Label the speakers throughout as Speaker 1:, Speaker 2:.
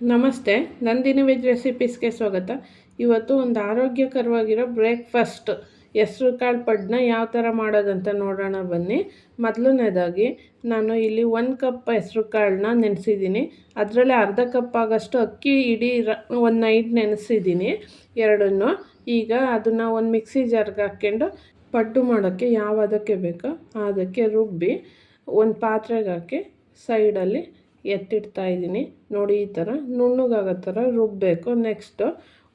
Speaker 1: ನಮಸ್ತೆ ನಂದಿನಿ ವೆಜ್ ರೆಸಿಪೀಸ್ಗೆ ಸ್ವಾಗತ. ಇವತ್ತು ಒಂದು ಆರೋಗ್ಯಕರವಾಗಿರೋ ಬ್ರೇಕ್ಫಾಸ್ಟ್, ಹೆಸ್ರು ಕಾಳು ಪಡ್ನ ಯಾವ ಥರ ಮಾಡೋದಂತ ನೋಡೋಣ ಬನ್ನಿ. ಮೊದಲನೇದಾಗಿ, ನಾನು ಇಲ್ಲಿ ಒಂದು ಕಪ್ ಹೆಸರು ಕಾಳನ್ನ ನೆನೆಸಿದ್ದೀನಿ. ಅದರಲ್ಲೇ ಅರ್ಧ ಕಪ್ ಆಗೋಷ್ಟು ಅಕ್ಕಿ, ಇಡೀ ರ, ಒಂದು ನೈಟ್ ನೆನೆಸಿದ್ದೀನಿ ಎರಡನ್ನು. ಈಗ ಅದನ್ನು ಒಂದು ಮಿಕ್ಸಿ ಜಾರ್ಗೆ ಹಾಕ್ಕೊಂಡು ಪಡ್ಡು ಮಾಡೋಕ್ಕೆ ಯಾವ ಅದಕ್ಕೆ ಬೇಕೋ ಅದಕ್ಕೆ ರುಬ್ಬಿ, ಒಂದು ಪಾತ್ರೆಗೆ ಹಾಕಿ ಸೈಡಲ್ಲಿ ಎತ್ತಿಡ್ತಾ ಇದ್ದೀನಿ. ನೋಡಿ, ಈ ಥರ ನುಣ್ಣಗಾಗೋ ಥರ ರುಬ್ಬಬೇಕು ನೆಕ್ಸ್ಟು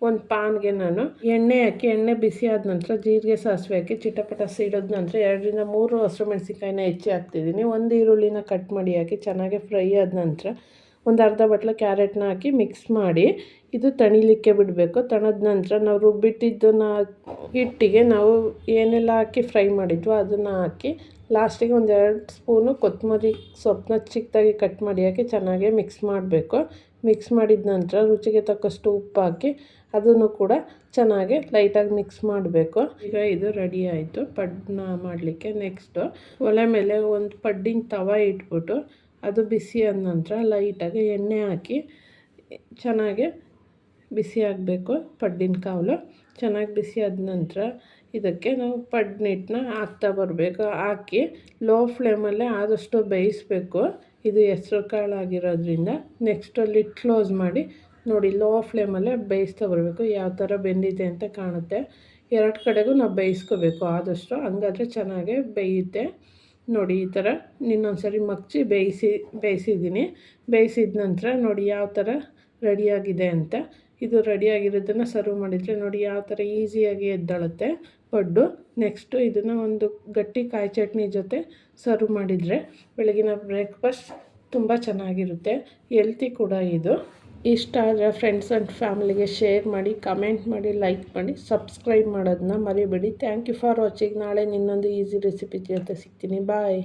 Speaker 1: ಒಂದು ಪಾನ್ಗೆ ನಾನು ಎಣ್ಣೆ ಹಾಕಿ, ಎಣ್ಣೆ ಬಿಸಿ ಆದ ನಂತರ ಜೀರಿಗೆ, ಸಾಸಿವೆ ಹಾಕಿ, ಚಿಟಪಟ ಸಿಡಿದ ನಂತರ ಎರಡರಿಂದ ಮೂರು ಹಸಿರು ಮೆಣಸಿನ್ಕಾಯಿನ ಹೆಚ್ಚಿ ಹಾಕ್ತಿದ್ದೀನಿ. ಒಂದು ಈರುಳ್ಳಿನ ಕಟ್ ಮಾಡಿ ಹಾಕಿ, ಚೆನ್ನಾಗಿ ಫ್ರೈ ಆದ ನಂತರ ಒಂದು ಅರ್ಧ ಬಟ್ಲು ಕ್ಯಾರೆಟ್ನ ಹಾಕಿ ಮಿಕ್ಸ್ ಮಾಡಿ ಇದು ತಣಿಲಿಕ್ಕೆ ಬಿಡಬೇಕು. ತಣದ ನಂತರ ನಾವು ರುಬ್ಬಿಟ್ಟಿದ್ದನ್ನು ಹಿಟ್ಟಿಗೆ ನಾವು ಏನೆಲ್ಲ ಹಾಕಿ ಫ್ರೈ ಮಾಡಿದ್ವೋ ಅದನ್ನು ಹಾಕಿ ಲಾಸ್ಟಿಗೆ ಒಂದು ಎರಡು ಸ್ಪೂನು ಕೊತ್ತಂಬರಿ ಸೊಪ್ಪನ್ನ ಚಿಕ್ಕದಾಗಿ ಕಟ್ ಮಾಡಿ ಹಾಕಿ ಚೆನ್ನಾಗಿ ಮಿಕ್ಸ್ ಮಾಡಬೇಕು. ಮಿಕ್ಸ್ ಮಾಡಿದ ನಂತರ ರುಚಿಗೆ ತಕ್ಕಷ್ಟು ಉಪ್ಪು ಹಾಕಿ ಅದನ್ನು ಕೂಡ ಚೆನ್ನಾಗಿ ಲೈಟಾಗಿ ಮಿಕ್ಸ್ ಮಾಡಬೇಕು. ಈಗ ಇದು ರೆಡಿ ಆಯಿತು. ಪಡ್ನ ಮಾಡಲಿಕ್ಕೆ ನೆಕ್ಸ್ಟು ಒಲೆ ಮೇಲೆ ಒಂದು ಪಡ್ಡಿನ ತವ ಇಟ್ಬಿಟ್ಟು ಅದು ಬಿಸಿ ಆದ ನಂತರ ಲೈಟಾಗಿ ಎಣ್ಣೆ ಹಾಕಿ ಚೆನ್ನಾಗಿ ಬಿಸಿ ಆಗಬೇಕು ಪಡ್ಡಿನ ಕಾವಲು. ಚೆನ್ನಾಗಿ ಬಿಸಿ ಆದ ನಂತರ ಇದಕ್ಕೆ ನಾವು ಪಡ್ನಿಟ್ಟನ್ನ ಹಾಕ್ತಾ ಬರಬೇಕು. ಹಾಕಿ ಲೋ ಫ್ಲೇಮಲ್ಲೇ ಆದಷ್ಟು ಬೇಯಿಸಬೇಕು. ಇದು ಹೆಸ್ರು ಕಾಳಾಗಿರೋದ್ರಿಂದ ನೆಕ್ಸ್ಟು ಲಿಟ್ ಕ್ಲೋಸ್ ಮಾಡಿ ನೋಡಿ ಲೋ ಫ್ಲೇಮಲ್ಲೇ ಬೇಯಿಸ್ತಾ ಬರಬೇಕು. ಯಾವ ಥರ ಬೆಂದಿದೆ ಅಂತ ಕಾಣುತ್ತೆ. ಎರಡು ಕಡೆಗೂ ನಾವು ಬೇಯಿಸ್ಕೋಬೇಕು. ಆದಷ್ಟು ಹಂಗಾದ್ರೆ ಚೆನ್ನಾಗೇ ಬೇಯುತ್ತೆ. ನೋಡಿ, ಈ ಥರ ಇನ್ನೊಂದು ಸರಿ ಮಗ್ಚಿ ಬೇಯಿಸಿ, ಬೇಯಿಸಿದ್ದೀನಿ. ಬೇಯಿಸಿದ ನಂತರ ನೋಡಿ ಯಾವ ಥರ ರೆಡಿಯಾಗಿದೆ ಅಂತ. ಇದು ರೆಡಿಯಾಗಿರೋದನ್ನು ಸರ್ವ್ ಮಾಡಿದರೆ ನೋಡಿ ಯಾವ ಥರ ಈಸಿಯಾಗಿ ಎದ್ದಳುತ್ತೆ. ಪಡ್ಡು ನೆಕ್ಸ್ಟು ಇದನ್ನು ಒಂದು ಗಟ್ಟಿ ಕಾಯಿ ಚಟ್ನಿ ಜೊತೆ ಸರ್ವ್ ಮಾಡಿದರೆ ಬೆಳಗಿನ ಬ್ರೇಕ್ಫಾಸ್ಟ್ ತುಂಬ ಚೆನ್ನಾಗಿರುತ್ತೆ. ಎಲ್ತಿ ಕೂಡ ಇದು. ಇಷ್ಟ ಆದರೆ ಫ್ರೆಂಡ್ಸ್ ಆ್ಯಂಡ್ ಫ್ಯಾಮಿಲಿಗೆ ಶೇರ್ ಮಾಡಿ ಕಮೆಂಟ್ ಮಾಡಿ ಲೈಕ್ ಮಾಡಿ ಸಬ್ಸ್ಕ್ರೈಬ್ ಮಾಡೋದನ್ನ ಮರಿಬೇಡಿ. ಥ್ಯಾಂಕ್ ಯು ಫಾರ್ ವಾಚಿಂಗ್ ನಾಳೆ ಇನ್ನೊಂದು ಈಸಿ ರೆಸಿಪಿ ಜೊತೆ ಸಿಗ್ತೀನಿ. ಬಾಯ್